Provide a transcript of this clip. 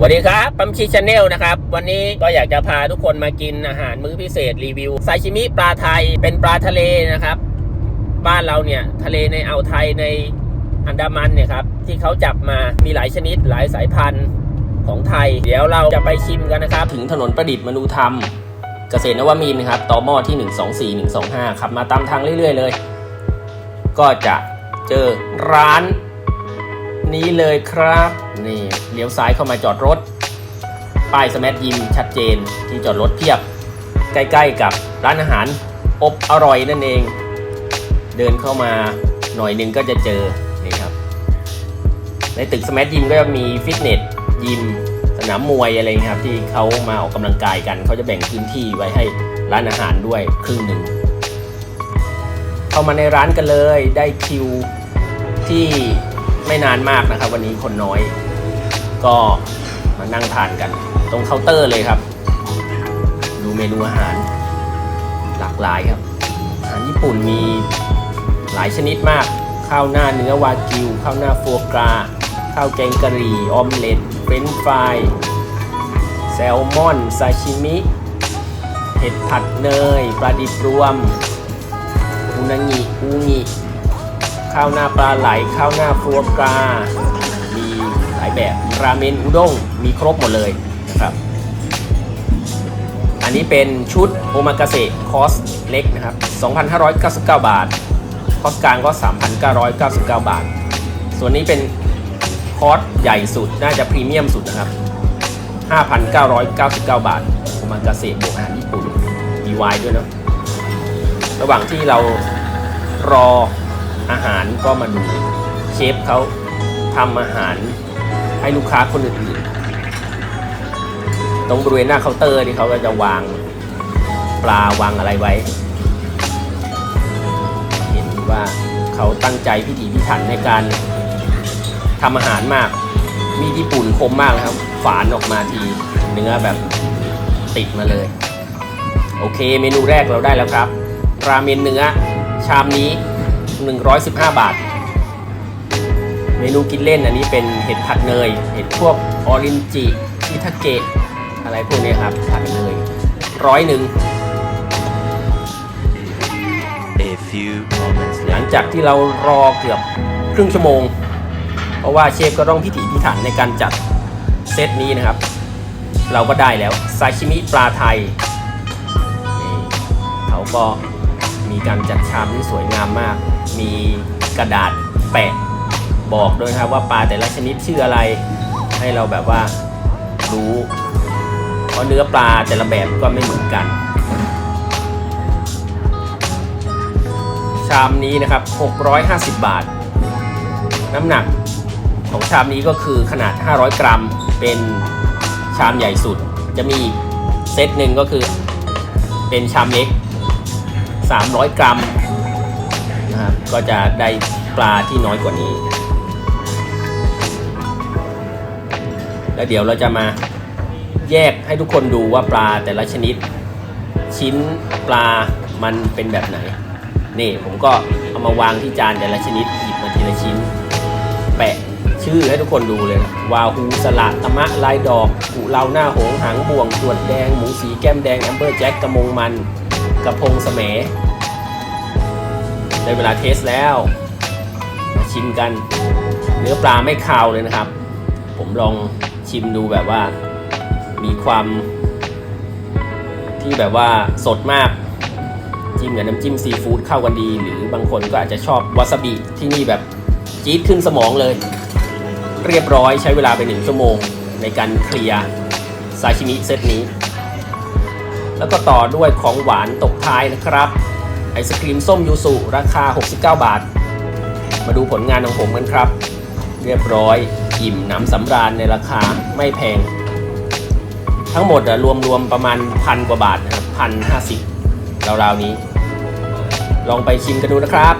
สวัสดีครับปั๊มชีชาแนลนะครับ วันนี้ก็อยากจะพาทุกคนมากินอาหารมื้อพิเศษรีวิวซาชิมิปลาไทยเป็นปลาทะเลนะครับ บ้านเราเนี่ยทะเลในอ่าวไทยในอันดามันเนี่ยครับที่เขาจับมามีหลายชนิดหลายสายพันธุ์ของไทย เดี๋ยวเราจะไปชิมกันนะครับ ถึงถนนประดิษฐ์มนูธรรม เกษตรนวมินทร์ครับต่อหม้อที่ 124 125ขับมาตามทางเรื่อยๆเลย ก็จะเจอร้าน นี้เลยครับ นี่เลี้ยวซ้ายเข้ามาจอดรถ ป้ายสแมทยิมชัดเจนที่จอดรถเทียบ ใกล้ๆกับร้านอาหารอบอร่อยนั่นเอง เดินเข้ามาหน่อยหนึงก็จะเจอ นี่ครับ ในตึกสแมทยิมก็จะมีฟิตเนสยิมสนามมวยอะไรครับที่เขามาออกกำลังกายกัน เขาจะแบ่งพื้นที่ไว้ให้ร้านอาหารด้วยครึ่งหนึ่ง เข้ามาในร้านกันเลยได้คิวที่ ไม่นานมากนะครับ วันนี้คนน้อย ก็มานั่งทานกัน ตรงเคาน์เตอร์เลยครับ ดูเมนูอาหาร หลากหลายครับ อาหารญี่ปุ่นมีหลายชนิดมาก ข้าวหน้าเนื้อวากิว ข้าวหน้าโฟกรา ข้าวแกงกะหรี่ ออมเล็ตเฟรนฟรายแซลมอน ซาชิมิ เห็ดผัดเนย ปลาดิบรวมอุนางิอูงิ ข้าวหน้าปลาไหล ข้าวหน้าฟัวกรามีหลายแบบราเมนอุด้งมีครบหมดเลยนะครับ อันนี้เป็นชุดโอมากาเสะคอสเล็กนะครับ 2,599 บาท คอสกลางก็ 3,999 บาท ส่วนนี้เป็นคอสใหญ่สุดน่าจะพรีเมียมสุดนะครับ 5,999 บาทโอมากาเสะบวกอาหารญี่ปุ่นมีวน์ด้วยเนาะระหว่างที่เรารอ อาหารก็มาดูเชฟเขาทำอาหารให้ลูกค้าคนอื่นๆตรงบริเวณหน้าเคาน์เตอร์นี่เขาก็จะวางปลาวางอะไรไว้ เห็นว่าเขาตั้งใจพิถีพิถันในการทำอาหารมาก มีญี่ปุ่นคมมากนะครับ ฝานออกมาทีเนื้อแบบติดมาเลย โอเค เมนูแรกเราได้แล้วครับ ราเมนเนื้อชามนี้ 115 บาท เมนูกินเล่นอันนี้เป็นเห็ดผัดเนย เห็ดพวกออรินจิอิทาเกะอะไรพวกนี้ครับ ผัดเนยร้อยหนึ่ง A few moments หลัง later. จากที่เรารอเกือบครึ่งชั่วโมง เพราะว่าเชฟก็ต้องพิถีพิถันในการจัดเซตนี้นะครับ เราก็ได้แล้วซาชิมิปลาไทยนี่เขาก็มีการจัดชามที่สวยงามมาก มีกระดาษแปะบอกด้วยนะครับว่าปลาแต่ละชนิดชื่ออะไรให้เราแบบว่ารู้ เพราะเนื้อปลาแต่ละแบบก็ไม่เหมือนกัน ชามนี้นะครับ 650 บาท น้ำหนักของชามนี้ก็คือขนาด 500 กรัมเป็นชามใหญ่สุด จะมีเซตหนึ่งก็คือเป็นชามเล็ก 300 กรัม นะครับ ก็จะได้ปลาที่น้อยกว่านี้ แล้วเดี๋ยวเราจะมาแยกให้ทุกคนดูว่าปลาแต่ละชนิด ชิ้นปลามันเป็นแบบไหน นี่ผมก็เอามาวางที่จานแต่ละชนิดหยิบมาทีละชิ้น แปะชื่อให้ทุกคนดูเลยนะวาฮูสละตะมะลายดอกกุเลาหน้าหงหางบ่วงตรวดแดง หมูสีแก้มแดงแอมเบอร์แจ็คกระมงมัน กระพงแสม ได้เวลาเทสแล้วมาชิมกัน เนื้อปลาไม่คาวเลยนะครับ ผมลองชิมดูแบบว่า มีความ ที่แบบว่าสดมากจิ้มกับน้ำจิ้มซีฟู้ดเข้ากันดี หรือบางคนก็อาจจะชอบวาซาบิที่นี่แบบจี๊ดขึ้นสมองเลย เรียบร้อยใช้เวลาไปหนึ่งชั่วโมง ในการเคลียร์ซาชิมิเซตนี้ แล้วก็ต่อด้วยของหวานตกท้ายนะครับ อศครีมส้มยูสุราคา 69 บาท มาดูผลงานของผมกันครับ เรียบร้อย อิ่มหนำสำราญในราคาไม่แพง ทั้งหมดอะรวมประมาณพันกว่าบาทนะครับพันห้าสิบราวๆนี้ ลองไปชิมกันดูนะครับ